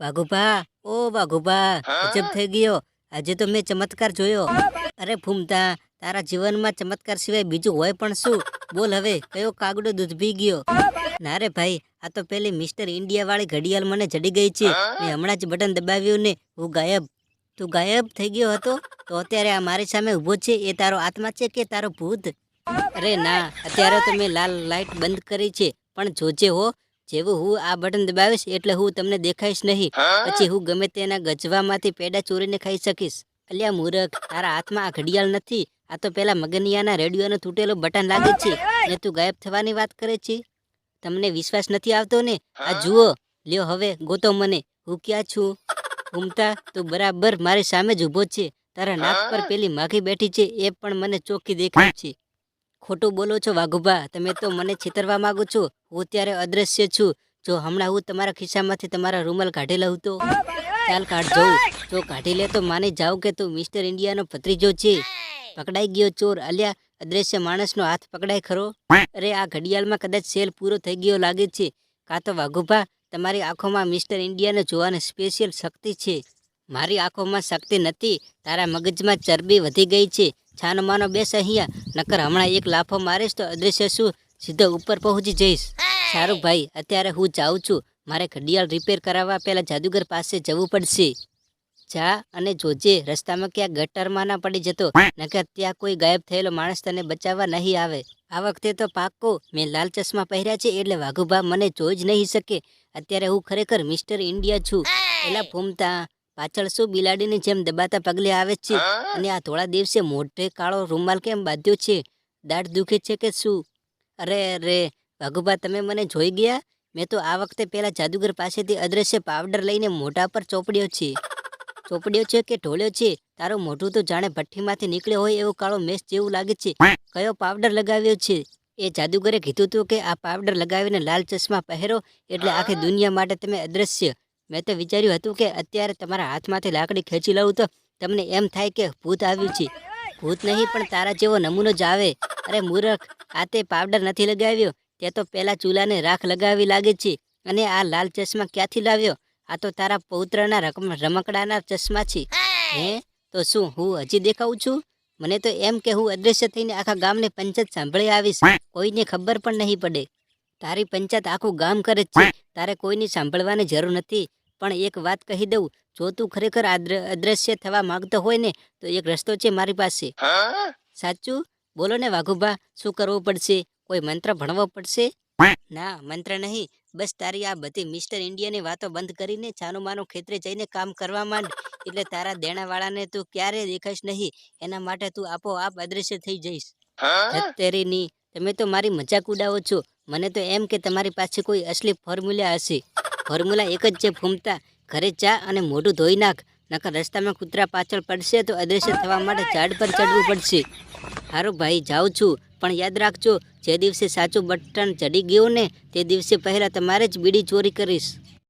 વાઘુભા ઓ વાઘુભા અજબ થઈ ગયો. આજે તો મેં ચમત્કાર જોયો. અરે ફૂમતા તારા જીવનમાં ચમત્કાર સિવાય બીજું હોય પણ શું? બોલ હવે કયો કાગડો દૂધ પી ગયો? ના રે ભાઈ આ તો પેલી મિસ્ટર ઇન્ડિયા વાળી ઘડિયાળ મને જડી ગઈ છે. મેં હમણાં જ બટન દબાવ્યું ને હું ગાયબ. તું ગાયબ થઈ ગયો હતો? તો અત્યારે આ મારી સામે ઊભો છે એ તારો આત્મા છે કે તારો ભૂત? અરે ના અત્યારે તો મેં લાલ લાઇટ બંધ કરી છે પણ જોજે હો. જેવું હું આ બટન દબાવીશ એટલે હું તમને દેખાઈશ નહીં. પછી હું ગમે તેના ગજવામાંથી પેડા ચોરીને ખાઈ શકીશ. અલ્યા મૂરખ તારા હાથમાં આ ઘડિયાળ નથી. આ તો પેલા મગનિયાના રેડિયોનો તૂટેલો બટન લાગે છે. ને તું ગાયબ થવાની વાત કરે છે? તમને વિશ્વાસ નથી આવતો ને? આ જુઓ. લ્યો હવે ગોતો મને. હું ક્યાં છું? ઘૂમતા તું બરાબર મારી સામે જ ઊભો છે. તારા નાક પર પેલી માખી બેઠી છે એ પણ મને ચોખ્ખી દેખાય છે. ખોટું બોલો છો વાઘુભા, તમે તો મને છેતરવા માંગો છો. હું ત્યારે અદ્રશ્ય છું. જો હમણાં હું તમારા ખિસ્સામાંથી તમારા રૂમાલ કાઢી લઉં તો? ચાલ કાઢ જોઉં જો કાઢી લે તો માની જાવ કે તું મિસ્ટર ઇન્ડિયાનો ભત્રીજો છે? પકડાઈ ગયો ચોર, અલ્યા, અદ્રશ્ય માણસનો હાથ પકડાય ખરો? અરે, આ ઘડિયાળમાં કદાચ સેલ પૂરો થઈ ગયો લાગે છે. કાં તો વાઘુભા, તમારી આંખોમાં મિસ્ટર ઇન્ડિયાને જોવાની સ્પેશિયલ શક્તિ છે? મારી આંખોમાં શક્તિ નથી. તારા મગજમાં ચરબી વધી ગઈ છે. છાનો માનો બેસ અહીંયા. નકર હમણાં એક લાફો મારીશ તો અદ્રશ્ય શું? સીધો ઉપર પહોંચી જઈશ. સારું ભાઈ, અત્યારે હું જાઉં છું. મારે ઘડિયાળ રિપેર કરાવવા પહેલાં જાદુગર પાસે જવું પડશે. જા અને જોજે, રસ્તામાં ક્યાં ગટરમાં ના પડી જતો. નકર ત્યાં કોઈ ગાયબ થયેલો માણસ તને બચાવવા નહીં આવે. આ વખતે તો પાક્કો, મેં લાલ ચશ્મા પહેર્યા છે એટલે વાઘુભા મને જોઈ જ નહીં શકે. અત્યારે હું ખરેખર મિસ્ટર ઇન્ડિયા છું. એલા ફૂમતા પાછળ શું બિલાડીની જેમ દબાતા પગલે આવે છે? અને આ થોડા દિવસે મોઢે કાળો રૂમાલ કેમ બાંધ્યો છે? દાઢ દુખે છે કે શું? અરે અરે ભગુભા તમે મને જોઈ ગયા? મેં તો આ વખતે પેલા જાદુગર પાસેથી અદ્રશ્ય પાવડર લઈને મોઢા પર ચોપડ્યો છે. ચોપડ્યો છે કે ઢોળ્યો છે? તારું મોઢું તો જાણે ભઠ્ઠીમાંથી નીકળ્યો હોય એવો કાળો મેસ જેવું લાગે છે. કયો પાવડર લગાવ્યો છે? એ જાદુગરે કીધું હતું કે આ પાવડર લગાવીને લાલ ચશ્મા પહેરો એટલે આખી દુનિયા માટે તમે અદ્રશ્ય. મેં તો વિચાર્યું હતું કે અત્યારે તમારા હાથમાંથી લાકડી ખેંચી લઉં તો તમને એમ થાય કે ભૂત આવ્યું છે. ભૂત નહીં પણ તારા જેવો નમૂનો જ આવે. અરે મૂરખ આ તે પાવડર નથી લગાવ્યો. તે તો પહેલા ચૂલાને રાખ લગાવી લાગે છે અને આ લાલ ચશ્મા ક્યાંથી લાવ્યો? આ તો તારા પૌત્રના રકમ રમકડાના ચશ્મા છે. હે? તો શું હું હજી દેખાઉં છું? મને તો એમ કે હું અદ્રશ્ય થઈને આખા ગામને પંચાયત સાંભળી આવીશ. કોઈને ખબર પણ નહીં પડે. તારી પંચાયત આખું ગામ કરે છે. તારે કોઈની સાંભળવાની જરૂર નથી. પણ એક વાત કહી દઉં જો તું ખરેખર અદ્રશ્ય થવા માંગતો હોય ને તો એક રસ્તો છે મારી પાસે. સાચું? બોલો ને વાઘુભા શું કરવું પડશે? કોઈ મંત્ર ભણવો પડશે? ના મંત્ર નહીં. બસ તારી આ બધી મિસ્ટર ઇન્ડિયાની વાતો બંધ કરીને છાનું માનું ખેતરે જઈને કામ કરવા માંડ. એટલે તારા દેણાવાળાને તું ક્યારે દેખાશ નહીં? એના માટે તું આપોઆપ અદ્રશ્ય થઈ જઈશ. તેરીની તમે તો મારી મજાક ઉડાવો છો. મને તો એમ કે તમારી પાસે કોઈ અસલી ફોર્મ્યુલા હશે. ફોર્મ્યુલા એક જ છે, ફૂમતા. ઘરે ચા અને મોઢું ધોઈ નાખ, નકર રસ્તામાં કૂતરા પાછળ પડશે તો અદ્રશ્ય થવા માટે ઝાડ પર ચડવું પડશે. હારું ભાઈ, જાઉં છું, પણ યાદ રાખજો, જે દિવસે સાચું બટન ચડી ગયું ને તે દિવસે પહેલાં તમારે જ બીડી ચોરી કરીશ.